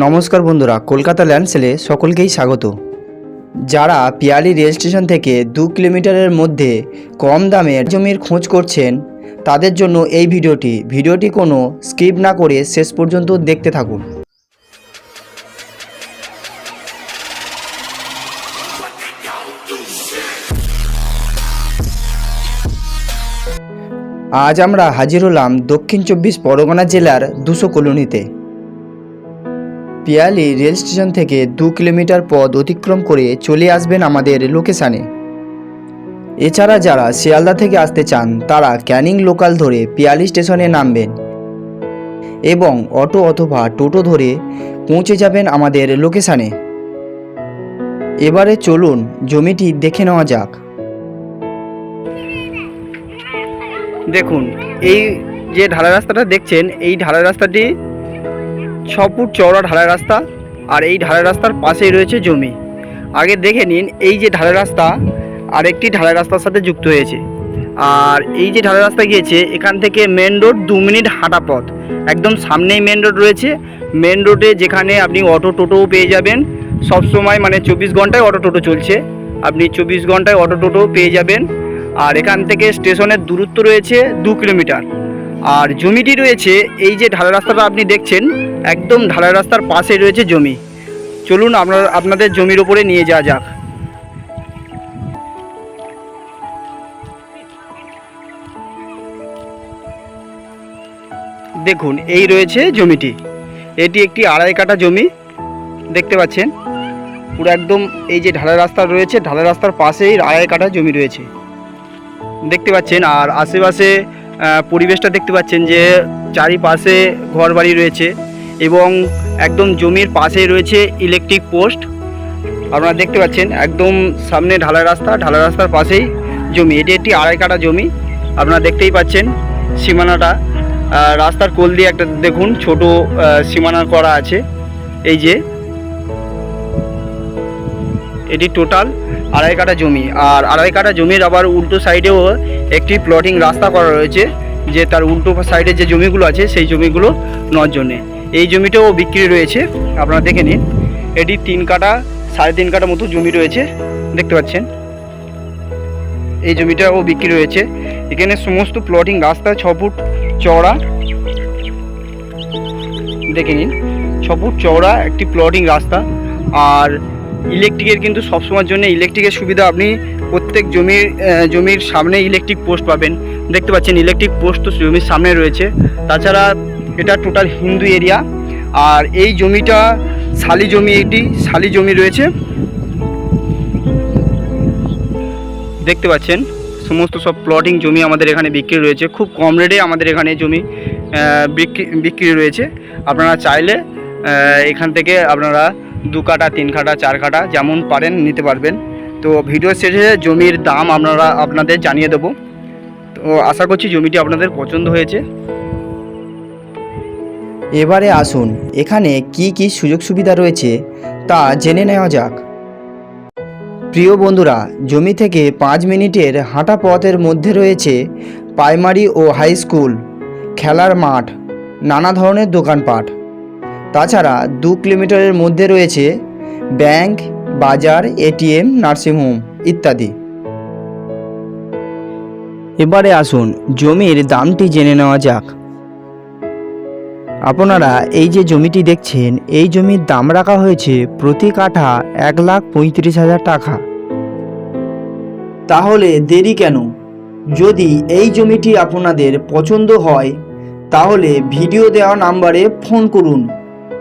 নমস্কার বন্ধুরা, কলকাতা ল্যান্ড সেলে সকলকেই স্বাগত। যারা পিয়ালি রেল স্টেশন থেকে দু কিলোমিটারের মধ্যে কম দামে জমির খোঁজ করছেন, তাদের জন্য এই ভিডিওটি। ভিডিওটি কোনো স্কিপ না করে শেষ পর্যন্ত দেখতে থাকুন। আজ আমরা হাজির হলাম দক্ষিণ চব্বিশ পরগনা জেলার দুশো কলোনিতে। পিয়ালি রেল স্টেশন থেকে দু কিলোমিটার পথ অতিক্রম করে চলে আসবেন আমাদের লোকেশানে। এছাড়া যারা শিয়ালদা থেকে আসতে চান, তারা ক্যানিং লোকাল ধরে পিয়ালি স্টেশনে নামবেন এবং অটো অথবা টোটো ধরে পৌঁছে যাবেন আমাদের লোকেশানে। এবারে চলুন, জমিটি দেখে নেওয়া যাক। দেখুন, এই যে ঢালা রাস্তাটা দেখছেন, এই ঢালা রাস্তাটি ছ ফুট চওড়া ঢালাই রাস্তা আর এই ঢালাই রাস্তার পাশেই রয়েছে জমি। আগে দেখে নিন, এই যে ঢালাই রাস্তা আরেকটি ঢালাই রাস্তার সাথে যুক্ত হয়েছে। আর এই যে ঢালাই রাস্তা গিয়েছে, এখান থেকে মেন রোড দু মিনিট হাঁটা পথ। একদম সামনেই মেন রোড রয়েছে। মেন রোডে যেখানে আপনি অটো টোটোও পেয়ে যাবেন। সব সময় মানে চব্বিশ ঘন্টায় অটো টোটো চলছে। আপনি চব্বিশ ঘন্টায় অটো টোটো পেয়ে যাবেন। আর এখান থেকে স্টেশনের দূরত্ব রয়েছে দু কিলোমিটার। আর জমিটি রয়েছে, এই যে ঢালাই রাস্তাটা আপনি দেখছেন, একদম ঢালাই রাস্তার পাশে রয়েছে জমি। চলুন আপনার আপনাদের জমির ওপরে নিয়ে যাওয়া যাক। দেখুন, এই রয়েছে জমিটি। এটি একটি আড়াই কাঠা জমি, দেখতে পাচ্ছেন? পুরো একদম এই যে ঢালাই রাস্তা রয়েছে, ঢালাই রাস্তার পাশেই আড়াই কাঠা জমি রয়েছে। দেখতে পাচ্ছেন, আর আশেপাশে পরিবেশটা দেখতে পাচ্ছেন যে চারিপাশে ঘরবাড়ি রয়েছে এবং একদম জমির পাশেই রয়েছে ইলেকট্রিক পোস্ট আপনারা দেখতে পাচ্ছেন একদম সামনে ঢালাই রাস্তা ঢালাই রাস্তার পাশেই জমি। এটি একটি আড়াই কাঠা জমি। আপনারা দেখতেই পাচ্ছেন সীমানাটা। রাস্তার কোল দিয়ে একটা দেখুন, ছোট সীমানা করা আছে। এই যে, এটি টোটাল আড়াই কাঠা জমি। আর আড়াই কাঠা জমির আবার উল্টো সাইডেও একটি প্লটিং রাস্তা করা রয়েছে, যে তার উল্টো সাইডে যে জমিগুলো আছে, সেই জমিগুলো নেওয়ার জন্যে। এই জমিটাও বিক্রি রয়েছে, আপনারা দেখে নিন। এটি তিন কাঠা, সাড়ে তিন কাঠা মতো জমি রয়েছে, দেখতে পাচ্ছেন। এই জমিটাও বিক্রি রয়েছে। এখানে সমস্ত প্লটিং রাস্তা, ছ ফুট চওড়া। দেখে নিন, ছ ফুট চওড়া একটি প্লটিং রাস্তা। আর ইলেকট্রিকের কিন্তু সবসময়ের জন্য ইলেকট্রিকের সুবিধা আপনি প্রত্যেক জমির জমির সামনে ইলেকট্রিক পোস্ট পাবেন। দেখতে পাচ্ছেন ইলেকট্রিক পোস্ট তো জমির সামনে রয়েছে। তাছাড়া এটা টোটাল হিন্দু এরিয়া আর এই জমিটা শালি জমি, এটি শালি জমি রয়েছে। দেখতে পাচ্ছেন, সমস্ত সব প্লটিং জমি আমাদের এখানে বিক্রি রয়েছে। খুব কম রেটে আমাদের এখানে জমি বিক্রি বিক্রি রয়েছে। আপনারা চাইলে এখান থেকে আপনারা দু কাটা তিন কাটা চার কাটা যেমন পারেন নিতে পারবেন। তো ভিডিও শেষে জমির দাম আপনারা, আপনাদের জানিয়ে দেবো। তো আশা করছি জমিটি আপনাদের পছন্দ হয়েছে। এবারে আসুন, এখানে কি কি সুযোগ সুবিধা রয়েছে তা জেনে নেওয়া যাক। প্রিয় বন্ধুরা, জমি থেকে পাঁচ মিনিটের হাঁটা পথের মধ্যে রয়েছে প্রাইমারি ও হাই স্কুল, খেলার মাঠ, নানা ধরনের দোকানপাট। তাছাড়া দু কিলোমিটারের মধ্যে রয়েছে ব্যাংক, বাজার, এটিএম নার্সিংহোম ইত্যাদি। এবারে আসুন জমির দামটি জেনে নেওয়া যাক। আপনারা এই যে জমিটি দেখছেন, এই জমির দাম রাখা হয়েছে প্রতি কাঠা এক লাখ পঁয়ত্রিশ হাজার টাকা। তাহলে দেরি কেন? যদি এই জমিটি আপনাদের পছন্দ হয়, তাহলে ভিডিও দেওয়া নাম্বারে ফোন করুন।